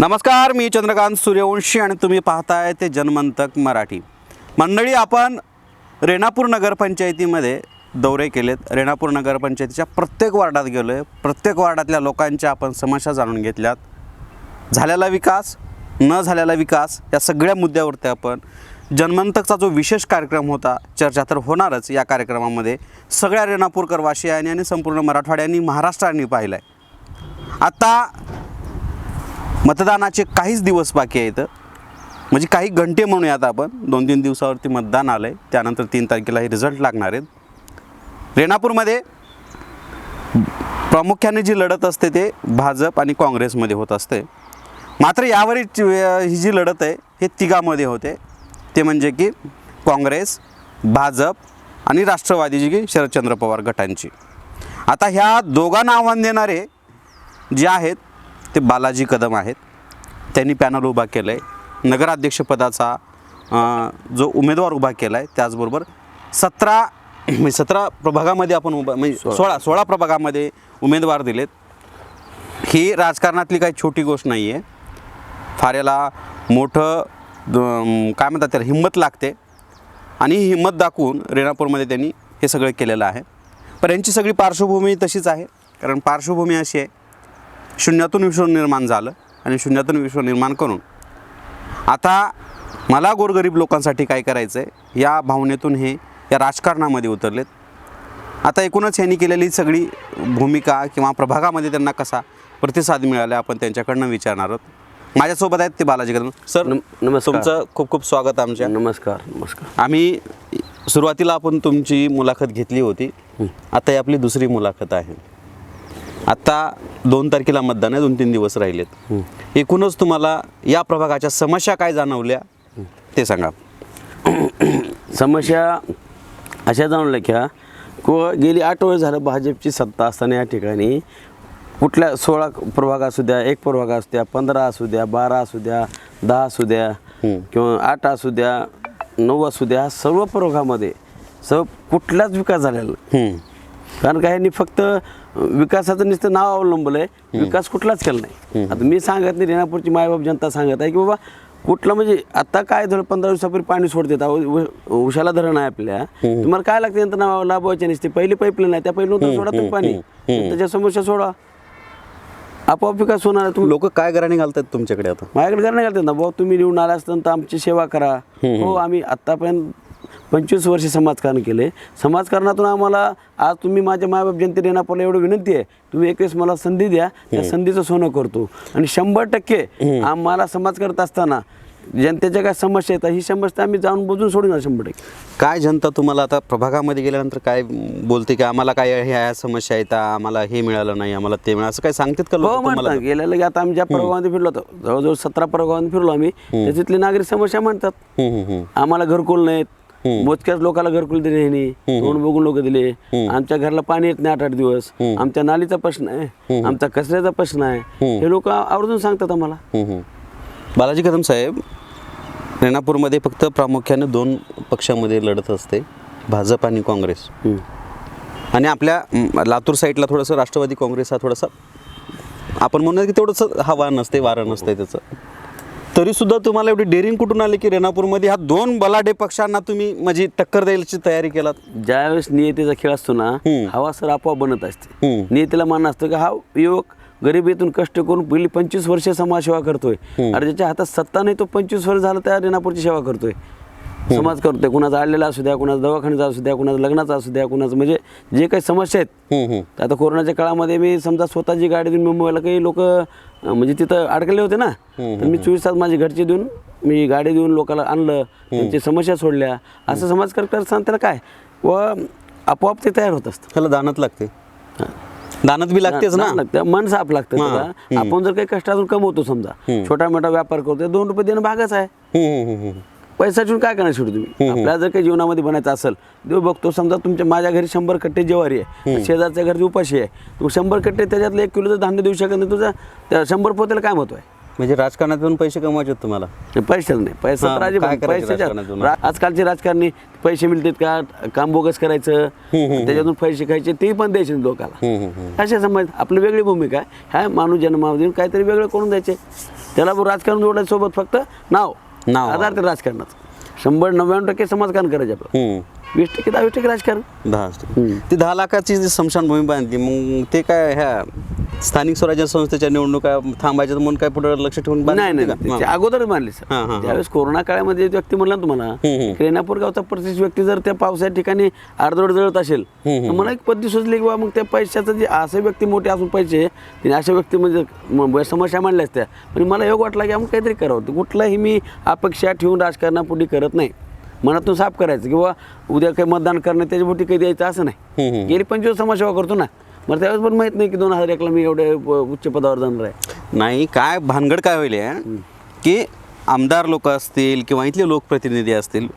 नमस्कार मी चंद्रकांत सूर्यवंशी आणि तुम्ही पाहताय ते जनमंतक मराठी. मंडळी आपण रेणापूर नगरपंचायतीमध्ये दौरे केलेत. रेणापूर नगरपंचायतीच्या प्रत्येक वार्डात गेलो आहे प्रत्येक वार्डातल्या लोकांच्या आपण समस्या जाणून घेतल्यात. झालेला विकास न झालेला विकास या सगळ्या मुद्द्यावरती आपण जनमंतकचा जो विशेष कार्यक्रम होता चर्चा तर होणारच या कार्यक्रमामध्ये. सगळ्या रेणापूरकर वाशियांनी आणि संपूर्ण मराठवाड्यांनी महाराष्ट्राने पाहिलं आहे आता मतदानाचे काहीच दिवस बाकी आहेत म्हणजे काही घंटे म्हणूयात आपण. दोन तीन दिवसावरती मतदान आलं आहे त्यानंतर तीन तारखेला हे रिझल्ट लागणार आहेत. रेणापूरमध्ये प्रामुख्याने जी लढत असते ते भाजप आणि काँग्रेसमध्ये होत असते. मात्र यावरील ही जी लढत आहे हे तिघामध्ये होते. ते म्हणजे की काँग्रेस भाजप आणि राष्ट्रवादी जी की शरदचंद्र पवार गटांची. आता ह्या दोघांना आव्हान देणारे जे आहेत ते बालाजी कदम आहेत. त्यांनी पॅनल उभा केलं आहे नगराध्यक्षपदाचा जो उमेदवार उभा केला आहे त्याचबरोबर सतरा म्हणजे सतरा प्रभागामध्ये आपण उभा म्हणजे सोळा. सोळा प्रभागामध्ये उमेदवार दिलेत. ही राजकारणातली काही छोटी गोष्ट नाही आहे फार याला मोठं काय म्हणतात त्याला हिंमत लागते. आणि ही हिंमत दाखवून रेणापूरमध्ये त्यांनी हे सगळं केलेलं आहे. पण यांची सगळी पार्श्वभूमी तशीच आहे. कारण पार्श्वभूमी अशी आहे शून्यातून विश्व निर्माण झालं आणि शून्यातून विश्व निर्माण करून. आता मला गोरगरीब लोकांसाठी काय करायचं आहे या भावनेतून हे या राजकारणामध्ये उतरलेत. आता एकूणच यांनी केलेली सगळी भूमिका किंवा प्रभागामध्ये त्यांना कसा प्रतिसाद मिळाला आपण त्यांच्याकडनं विचारणार आहोत. माझ्यासोबत आहेत ते बालाजी कदम. सर नम- नमस्कार. तुमचं खूप खूप स्वागत आमच्या. नमस्कार नमस्कार. आम्ही सुरुवातीला आपण तुमची मुलाखत घेतली होती. आता ही आपली दुसरी मुलाखत आहे. आता दोन तारखेला मतदान आहे दोन तीन दिवस राहिलेत. एकूणच तुम्हाला या प्रभागाच्या समस्या काय जाणवल्या ते सांगा. समस्या अशा जाणवल्या की को गेली आठ वर्ष झालं भाजपची सत्ता असताना या ठिकाणी. कुठल्या सोळा प्रभाग असू द्या एक प्रभाग असू द्या पंधरा असू द्या बारा असू द्या दहा असू द्या किंवा आठ असू द्या नऊ असू द्या सर्व प्रभागामध्ये सर्व कुठलाच विकास झालेला. कारण का ह्यांनी फक्त विकासाचं नुसतं नाव अवलंबलं आहे. विकास कुठलाच केला नाही. आता मी सांगत नाही रेणापूरची मायबाप जनता सांगत आहे की बाबा कुठलं म्हणजे आता काय झालं पंधरा दिवसापूर्वी पाणी उ- उशाला धरण आहे आपल्या. तुम्हाला काय लागतं यंत्र नाव लाभवायचे नसते? पहिली पाईपलाईन आहे त्या पहिली सोडा तुम्ही पाणी. त्याच्या समस्या सोडा. आपोआप विकास होणार आहे. तुम्ही लोक काय घराने घालतात तुमच्याकडे आता? माझ्याकडे घरी नाही घालतात ना भाऊ तुम्ही निवडून आला असताना तर आमची सेवा करा. हो आम्ही आत्तापर्यंत पंचवीस वर्ष समाजकारण केले. समाजकारणातून आम्हाला आज तुम्ही माझ्या मायबाप जनते रेणापूरला एवढं विनंती आहे तुम्ही एकवेळेस मला संधी द्या त्या संधीचं सोनं करतो. आणि शंभर टक्के आम्हाला समाज करत असताना जनतेच्या काय समस्या येतात ही समस्या आम्ही जाऊन बुजून सोडणार शंभर टक्के. काय जनता तुम्हाला आता प्रभागामध्ये गेल्यानंतर काय बोलते की आम्हाला काय ह्या ह्या समस्या येतात आम्हाला हे मिळालं नाही आम्हाला ते मिळालं असं काय सांगतात का हो लोक तुम्हाला? म्हणतात गेलेलं की आता आम्ही ज्या प्रभागामध्ये फिरलो होतो जवळजवळ सतरा प्रभागामध्ये फिरलो आम्ही त्याच्यातले नागरिक समस्या म्हणतात हम्म, हम्म, हम्म. आम्हाला घरकुल नाहीत मोजक्याच लोकांना घरकुल दिले ह्यांनी. तोंड बघून लोक दिले. आमच्या घरला पाणी येत नाही आठ आठ दिवस. आमच्या नालीचा प्रश्न आहे. आमचा कचऱ्याचा प्रश्न आहे. हे लोक आवर्जून सांगतात आम्हाला. बालाजी कदम साहेब रेणापूरमध्ये फक्त प्रामुख्याने दोन पक्षामध्ये लढत असते भाजप आणि काँग्रेस. आणि आपल्या लातूर साईडला थोडंसं राष्ट्रवादी काँग्रेस हा थोडासा आपण म्हणूया की तेवढंसं हवा नसते वारं नसते त्याचं. तरीसुद्धा तुम्हाला एवढी डेअरिंग कुठून आली की रेणापूरमध्ये ह्या दोन बलाढ्य पक्षांना तुम्ही म्हणजे टक्कर द्यायची तयारी केलात? ज्यावेळेस नियतीचा खेळ असतो ना हवा सर आपोआप बनत असते. नियतीला मान असतं की हा युवक गरिबीतून कष्ट करून पहिली पंचवीस वर्ष समाजसेवा करतोय. अरे ज्याच्या हातात सत्ता नाही तो पंचवीस वर्ष झालं त्या रेणापूरची सेवा करतोय. समाज करतोय कुणाचा आलेला असू द्या कुणाचा दवाखान्याचा असू द्या कुणाचा लग्नाचा असू द्या कुणाचं म्हणजे जे काही समस्या आहेत. हम्म. तर आता कोरोनाच्या काळामध्ये मी समजा स्वतःची गाडी देऊन मुंबईला काही लोक म्हणजे तिथं अडकले होते ना तर मी चोवीस तास माझी घरचे देऊन मी गाडी देऊन लोकांना आणलं त्यांची समस्या सोडल्या. असं समाज करताना त्याला काय व आपोआप ते तयार होत असतं. ह्याला दानत लागते. दानत बी लागतेच ना. लागतं. मन साफ लागतं त्याला. आपण जर काही कष्टातून कमवतो समजा छोटा मोठा व्यापार करतो दोन रुपये देणं भागच आहे. पैसा ठेवून काय करणार शेवटी तुम्ही? आपल्याला जर काही जीवनामध्ये बनायचं असेल देव बघतो समजा तुमच्या माझ्या घरी शंभर कट्टे ज्वारी आहे शेजारच्या घरची उपाशी आहे तू शंभर कट्टे त्याच्यातलं एक किलो जर धान्य देऊ शकत नाही तुझा त्या शंभर पोत्याला काय महत्त्व आहे? म्हणजे राजकारणातून पैसे कमवायचे तुम्हाला? नाही पैसा हा, नाही. करायचं पैशाच्या- आजकालचे राजकारणी पैसे मिळतात का? काम बोगस करायचं त्याच्यातून पैसे खायचे ते पण द्यायचे हम्म. अशा समज आपली वेगळी भूमिका आहे. ह्या माणूस जन्मावधीन काहीतरी वेगळं करून द्यायचे. त्याला राजकारण जोडायचं सोबत फक्त नाव. नाव. आधार ते राजकारणाचं शंभर नव्याण्णव टक्के समाजकारण करायचं आपलं. वीस टक्के दहावीस टक्के राजकारण. दहा ती दहा लाखाची जी स्मशानभूमी बांधली मग ते काय ह्या स्थानिक स्वराज्य संस्थेच्या निवडणुका थांबायच्या म्हणून काय पुढे लक्ष ठेवून बांधली नाही नाही. का? हा, हा, सर. त्यावेळेस कोरोना काळामध्ये एक व्यक्ती म्हणला तुम्हाला. की रेणापूर गावचा प्रतिष्ठित व्यक्ती जर त्या पावसाच्या ठिकाणी अर्धवट जळत असेल तर मला एक पद्धती सुचली किंवा मग त्या पैशाचं जे असे व्यक्ती मोठे असून पैसे तिने अशा व्यक्ती म्हणजे समस्या मांडल्या असत्या. पण मला योग वाटला की आपण काहीतरी करावं. ते कुठलाही मी अपेक्षा ठेवून राजकारणापुढे करत नाही. मनातून साफ करायचं किंवा उद्या काही मतदान करणं त्याच्यापुढे काही द्यायचं असं नाही. गेली पंचवीस समाजसेवा करतो ना. मला त्यावेळेस पण माहीत नाही की दोन हजार एकला मी एवढे उच्च पदावर जाणार आहे. नाही काय भानगड काय होईल की आमदार लोक असतील किंवा इथले लोकप्रतिनिधी असतील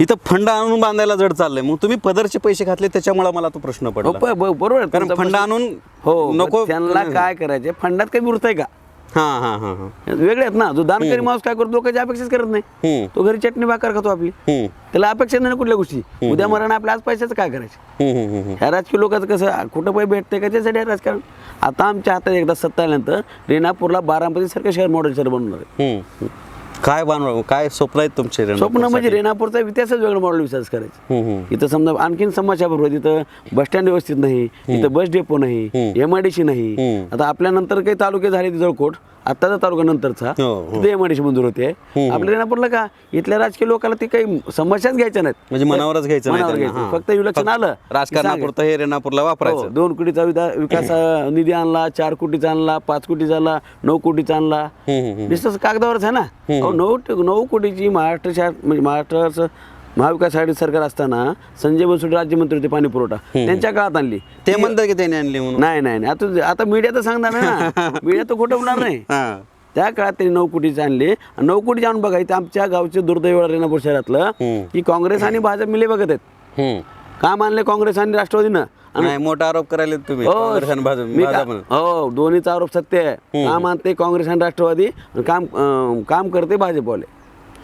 इथं फंड आणून बांधायला जड चाललंय. मग तुम्ही पदरचे पैसे घातले त्याच्यामुळे मला तो प्रश्न हो, पडला प- ब- बरोबर. कारण फंड आणून हो नको त्यांना काय करायचे फंडात काही विरुद्ध आहे का? हा हा हा हा. वेगळे आहेत ना. जो दानकरी माणूस काय करतो लोकांची अपेक्षाच करत नाही. तो घरी चटणी भाकर खातो आपली. त्याला अपेक्षा नाही ना कुठल्या गोष्टी. उद्या मरण आपल्या आज पैशाचं काय करायचं. ह्या राजकीय लोकांचं कसं कुठं पैसे भेटते का त्यासाठी आहे राजकारण? आता आमच्या हातात एकदा सत्ता आल्यानंतर रेणापूरला बारामती सारखं शहर मॉडेल शहर बनवणार आहे. काय बनव काय स्वप्न आहेत तुमचे स्वप्न म्हणजे रेणापूरचा इतिहासच वेगळं मॉडेल विकास करायचं. इथं समजा आणखीन समस्या बरोबर इथं बस स्टँड व्यवस्थित नाही इथं बस डेपो नाही एम आय डी सी नाही. आता आपल्यानंतर काही तालुके झाले जळकोट आत्ताचा तालुका नंतरचा हो, हो. तिथे एम आय डी सी मंजूर होते. आपल्या रेणापूरला का? इथल्या राजकीय लोकांना ती काही समस्याच घ्यायच्या नाहीत. म्हणजे मनावरच घ्यायचं मनावर. फक्त इलेक्शन आलं राजकारणापुरतं हे रेणापूरला हो, वापरायचं. दोन कोटीचा विकास निधी आणला चार कोटीचा आणला पाच कोटीचा आणला नऊ कोटीचा आणला. कागदावरच आहे ना? नऊ नऊ कोटीची महाराष्ट्र शा म्हणजे महाराष्ट्राचं महाविकास आघाडी सरकार असताना संजय बनसोडे राज्यमंत्री होते पाणी पुरवठा. त्यांच्या काळात आणली. ते म्हणतात की त्याने आणली म्हणून. नाही नाही नाही. आता आता मीडिया तर सांगणार नाही ना. मीडिया तर खोटं होणार नाही. त्या काळात त्यांनी नऊ कोटीचे आणले. आणि नऊ कोटी आणून बघा इथे आमच्या गावचे दुर्दैव रेणापूर शहरातलं की काँग्रेस आणि भाजप मिले बघत आहेत. काम आणले काँग्रेस आणि राष्ट्रवादीनं? नाही मोठा आरोप करायला तुम्ही हो, काँग्रेस आणि भाजप मी का- भाजपनं. हो दोन्हीचा आरोप सत्य आहे. काम आणते काँग्रेस आणि राष्ट्रवादी आणि काम अं, काम करते भाजपवाले.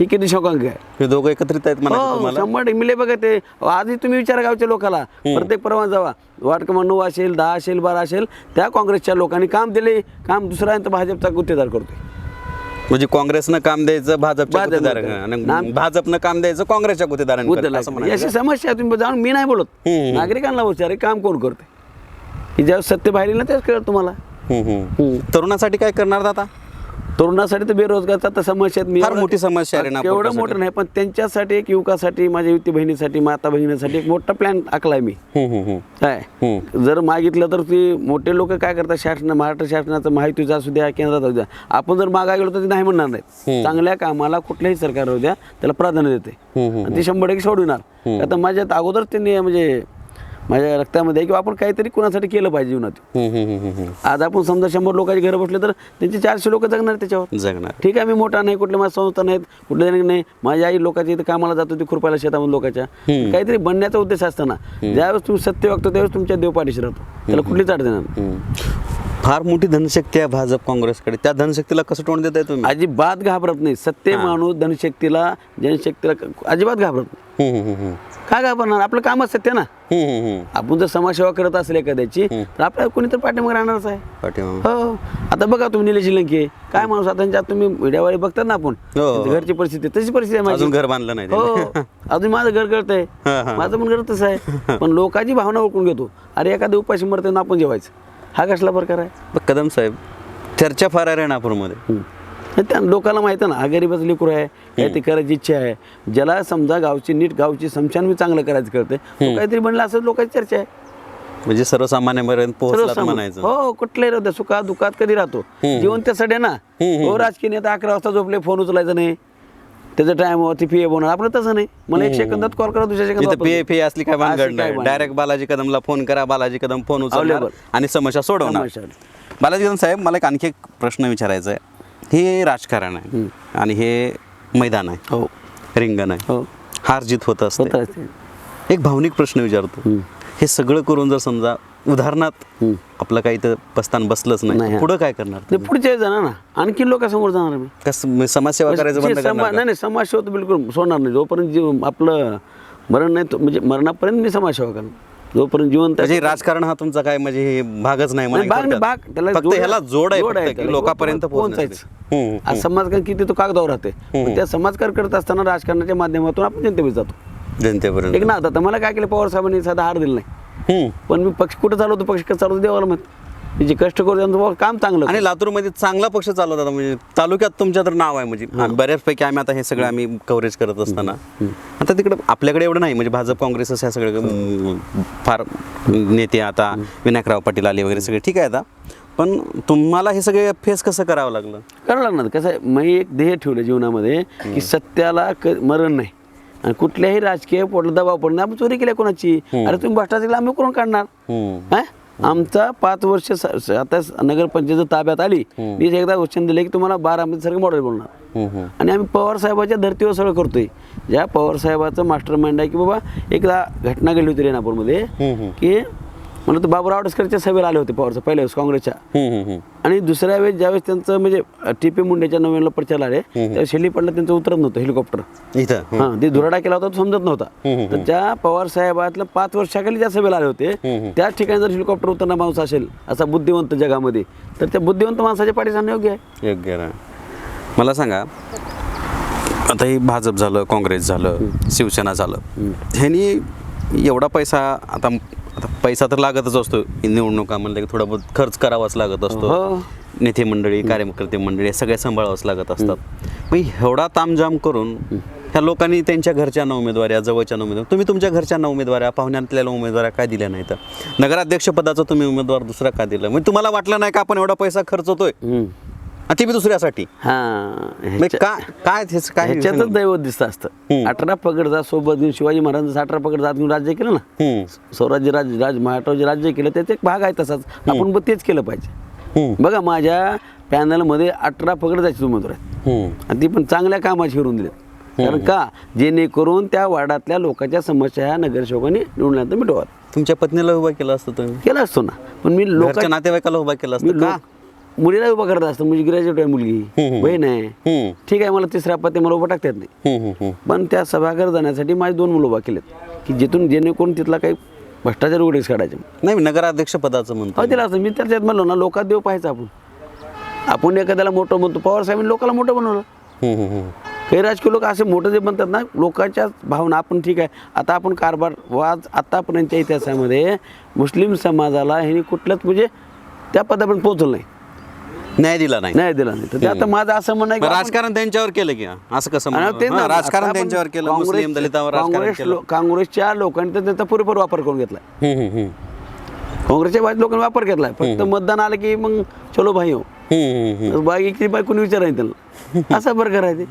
ही किती शोकांक आहे. हे दोघं एकत्रित आहेत म्हणायचं हो तुम्हाला? शंभर टक्के. मिले बघा ते आधी तुम्ही विचारा गावच्या लोकाला. प्रत्येक परवाना जावा. वार्ड क्रमांक नऊ असेल दहा असेल बारा असेल त्या काँग्रेसच्या लोकांनी काम दिले. काम दुसरा आहे तर भाजपचा गुत्तेदार करतोय. म्हणजे काँग्रेसनं काम द्यायचं भाजपच्या भाजप- भाजपनं काम द्यायचं काँग्रेसच्या गुत्तेदारांकडे गुत्तेदार. असं म्हणायचं अशी समस्या आहे, तुम्ही जाऊन मी नाही बोलत. हम्म. नागरिकांना विचार काम कोण करते की ज्यावेळेस सत्य बाहेर येईल ना तेच कळत तुम्हाला. हम्म, हम्म. तरुणासाठी काय करणार आता तरुणासाठी तर बेरोजगारचा तर समस्या. मी फार मोठी समस्या आहे रेणापूर एवढं. मोठं नाही पण त्यांच्यासाठी एक युवकासाठी माझ्या युवती बहिणीसाठी माता बहिणीसाठी एक मोठा प्लॅन आखलाय मी. काय. जर मागितलं तर ती मोठे लोक काय करतात? शासन महाराष्ट्र शासनाचं माहितीचा असू द्या केंद्रात असू द्या. आपण जर मागा गेलो तर ते नाही म्हणणार नाहीत. चांगल्या कामाला कुठल्याही सरकार होऊ द्या त्याला प्राधान्य देते. आणि ते शंभर टक्के सोडविणार. आता माझ्यात अगोदर त्यांनी म्हणजे माझ्या रक्तामध्ये किंवा आपण काहीतरी कुणासाठी केलं पाहिजे जीवनात. आज आपण समजा शंभर लोकांची घरं बसले तर त्यांचे चारशे लोक जगणार त्याच्यावर? जगणार. ठीक आहे मी मोठा नाही कुठल्या माझ्या संस्था नाहीत कुठल्या जणी नाही. माझी आई लोकांच्या इथे कामाला जात होती खुरपायला शेतामध्ये लोकांच्या. काहीतरी बनण्याचा उद्देश असताना. ज्यावेळेस तुम्ही सत्य वागतो त्यावेळेस तुमच्या देवपाठीशी राहतो. त्याला कुठलीच अडचण. फार मोठी धनशक्ती आहे भाजप काँग्रेसकडे. त्या धनशक्तीला कसं तोंड देत आहे तुम्ही? अजिबात घाबरत नाही. सत्य माणूस धनशक्तीला जनशक्तीला अजिबात घाबरत नाही. हम्म, हम्म, हम्म. का घाबरणार? आपलं कामच सत्य ना. आपण जर समाजसेवा करत असेल एखाद्याची तर आपल्याला कोणी तर पाठीमागे राहणारच आहे. हो. आता बघा तुम्ही निलेश लंके काय माणूस आता त्यांच्या तुम्ही मीडियावाले बघतात ना आपण हो, हो. घरची परिस्थिती तशी परिस्थिती आहे माझी. अजून घर बांधलं नाही हो. अजून माझं घर करत आहे. माझं पण घर तसं आहे. पण लोकांची भावना ओळखून घेतो. अरे एखादं उपाशी मरते ना आपण जेवायचं. हा कसला प्रकार आहे? कदम साहेब चर्चा फार आहे रेणापूरमध्ये. तर त्या लोकांना माहिती आहे ना हा गरीबाचं लेकरू आहे ते करायची इच्छा आहे. ज्याला समजा गावची नीट गावची समशान मी चांगलं करायचं करते तो काहीतरी बनला असं लोकांची चर्चा आहे. म्हणजे सर्वसामान्यपर्यंत सर्वसामान्य. हो कुठल्याही राहतं सुखात दुखात कधी राहतो? जीवन त्यासाठी आहे ना. हो राजकीय नेता अकरा वाजता झोपले फोन उचलायचा नाही. त्याचा टाइम वरती पी बोलणार आपलं तसं नाही. मला एक सेकंदात कॉल करा दुसऱ्या इथं सेकंदात पी पी असली काय भानगड नाही. डायरेक्ट बालाजी कदमला फोन करा बालाजी कदम फोन उचलणार Available. आणि समस्या सोडवणार. बालाजी कदम साहेब मला एक आणखी एक प्रश्न विचारायचा आहे. हे राजकारण आहे आणि हे मैदान आहे. हो. रिंगण आहे. हो. हार जीत होत असते. होत असते. एक भावनिक प्रश्न विचारतो. हे सगळं करून जर समजा उदाहरणात आपलं काही तर पस्तान बसलंच नाही. पुढं काय करणार नाही पुढच्या जाणार ना. आणखी लोकांसमोर जाणार मी. कस समाजसेवा करायचं बंद जे समा- करणार नाही नाही समाजसेवा तर बिलकुल सोडणार नाही. जोपर्यंत जीव आपलं मरण नाही तो- म्हणजे मरणापर्यंत मी समाजसेवा करणार. जोपर्यंत जिवंत आहे, म्हणजे राजकारण हा तुमचा काय म्हणजे हे भागच नाही भाग भाग. त्याला फक्त ह्याला जोड आहे. लोकांपर्यंत पोहोचायचं. आज समाजकारण किती तो कागदावर राहते. त्या समाजकारण करत असताना राजकारणाच्या माध्यमातून आपण जनतेमध्ये जातो. जनतेपर्यंत एक ना आता मला काय केलं पवार साहेबांनी साधा हार दिला नाही. पण मी पक्ष कुठं चालवतो? पक्ष कसं चालवतो? देवाला मत जे कष्ट करतो त्यांचं बाबा काम चांगलं आणि लातूरमध्ये चांगला पक्ष चालवत आता म्हणजे तालुक्यात तुमच्या तर नाव आहे म्हणजे बऱ्याचपैकी आम्ही आता हे सगळं आम्ही कव्हरेज करत असताना. आता तिकडं आपल्याकडे एवढं नाही म्हणजे भाजप काँग्रेस असं ह्या सगळे फार नेते आता विनायकराव पाटील आले वगैरे सगळे ठीक आहे आता. पण तुम्हाला हे सगळे फेस कसं करावं लागलं? करावं लागणार. कसं आहे मी एक ध्येय ठेवलं जीवनामध्ये की सत्याला क मरण नाही. आणि कुठल्याही राजकीय पोटला दबाव पडणार आपण चोरी केली कोणाची? अरे तुम्ही भ्रष्टाचार आम्ही करून काढणार. हा? आमचा पाच वर्ष स- आता नगरपंचायत ताब्यात आली. मी एकदा वचन दिले की तुम्हाला बारामध्ये सारखं मॉडेल बोलणार. आणि आम्ही पवार साहेबाच्या धर्तीवर सगळं करतोय. ज्या पवार साहेबाचं मास्टर माइंड आहे की बाबा एकदा घटना घडली होती रेणापूरमध्ये की मला तर बाबूराव आडसकरच्या सभेला आले होते पवार साहेब पहिल्या वेळेस काँग्रेसच्या. आणि दुसऱ्या वेळेस ज्यावेळेस त्यांचं म्हणजे टी पी मुंडेच्या नव्याला प्रचार आले त्यावेळेस हेलिपडला त्यांचं उतरत नव्हतं हेलिकॉप्टर. हा ते धुराडा केला होता तो समजत नव्हता. तर त्या पवार साहेबातलं पाच वर्षाखाली ज्या सभेला आले होते. त्याच ठिकाणी जर हेलिकॉप्टर उतरणार माणूस असेल असा बुद्धिवंत जगामध्ये तर त्या बुद्धिवंत माणसाच्या पाठी जाणं योग्य आहे. योग्य. मला सांगा आता हे भाजप झालं काँग्रेस झालं शिवसेना झालं. ह्यांनी एवढा पैसा आता आता पैसा तर लागतच असतो. निवडणुका म्हणलं की थोडा बहुत खर्च करावाच लागत असतो. हो. नेते मंडळी कार्यकर्ते मंडळी हे सगळे सांभाळावंच लागत असतात. मग एवढा तामजाम करून ह्या लोकांनी त्यांच्या घरच्यांना उमेदवाऱ्या जवळच्या उमेदवार. तुम्ही तुमच्या घरच्यांना उमेदवाऱ्या पाहुण्यातल्या उमेदवाऱ्या काय दिल्या नाहीत? नगराध्यक्षपदाचा तुम्ही उमेदवार दुसरा का दिला? म्हणजे तुम्हाला वाटलं नाही का आपण एवढा पैसा खर्च होतोय? ते बी दुसऱ्यासाठी. हा मग काय हेच काय ह्याच्यातच दैवत दिसतं असतं. अठरा पगड जात सोबत घेऊन शिवाजी महाराजांचं अठरा पगड जात घेऊन राज्य केलं ना. स्वराज्य राज राज महाराष्ट्राचे राज्य केलं त्याचा एक भाग आहे तसाच. आपण पण तेच केलं पाहिजे. बघा माझ्या पॅनलमध्ये अठरा पगड जायचे उमेदवार आहेत. हम्म, आणि ती पण चांगल्या कामाची फिरून दिलेत. कारण का? जेणेकरून त्या वार्डातल्या लोकांच्या समस्या ह्या नगरसेवकांनी निवडून मिटवा तुमच्या पत्नीला उभा केला असतं तुम्ही? केला असतो ना. पण मी लोक नातेवाईकाला उभा केला असतं का? मुलीला उभा करत असतो म्हणजे ग्रॅज्युएट आहे मुलगी. बहीण आहे. ठीक आहे मला तिसऱ्या पत्ते मला उभा टाकता येत नाही. पण त्या सभागृहात जाण्यासाठी माझे दोन मुलं उभा केलेत. की जिथून जेणेकरून तिथला काही भ्रष्टाचार उघडीस काढायचे. नाही नगराध्यक्ष पदाचं म्हणतो. तिला असं मी त्याच्यात म्हणलो ना लोकात देव पाहायचं आपण. आपण एखाद्याला मोठं म्हणतो पवार साहेबांनी लोकांना मोठं बनवलं. काही राजकीय लोक असे मोठे जे बनतात ना लोकांच्या भावना आपण ठीक आहे आता आपण कारभार वाज आतापर्यंतच्या इतिहासामध्ये मुस्लिम समाजाला ह्यांनी कुठल्याच म्हणजे त्या पदापर्यंत पोहोचलं नाही. न्याय दिला नाही. नाही दिला नाही. तर ते आता माझं असं म्हणणं आहे की आपण- राजकारण त्यांच्यावर केलं की? असं कसं आणि म्हणू? तेच ना, हा, राजकारण आपण त्यांच्यावर केलं काँग्रेस- मुस्लिम दलितावर राजकारण काँग्रेस केलं. लो- काँग्रेसच्या लोकांनी तर त्याचा पुरेपूर वापर करून घेतलाय. हम्म, हम्म, हम्म. काँग्रेसच्या बाजू लोकांनी वापर घेतलाय. फक्त मतदान आलं की मग चलो भाई हो. हम्म, हम्म, हम्म. बाकी इकडे बाई कोणी विचारायचं त्यांना? असा प्रकार आहे ते.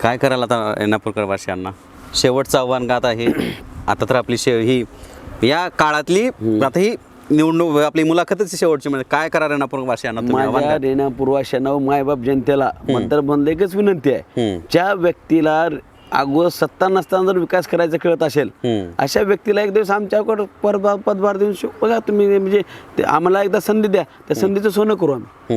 काय करायला आता रेणापूरकर वासियांना शेवटचं आव्हान का आता हे? आता तर आपली शे ही या काळातली आता ही निवडणूक आपली मुलाखतच शेवटची म्हणजे काय करा रेणापूर वासियांना तुम्ही आव्हान माझ्या द्या. मायबाप जनतेला मतदार बंद एकच विनंती आहे. ज्या व्यक्तीला अगोदर सत्ता नसताना जर विकास करायचा कळत असेल हम्म. अशा व्यक्तीला एक दिवस आमच्याकडं पदभार देऊन शिव- बघा तुम्ही म्हणजे ते आम्हाला एकदा संधी द्या त्या संधीचं सोनं करू आम्ही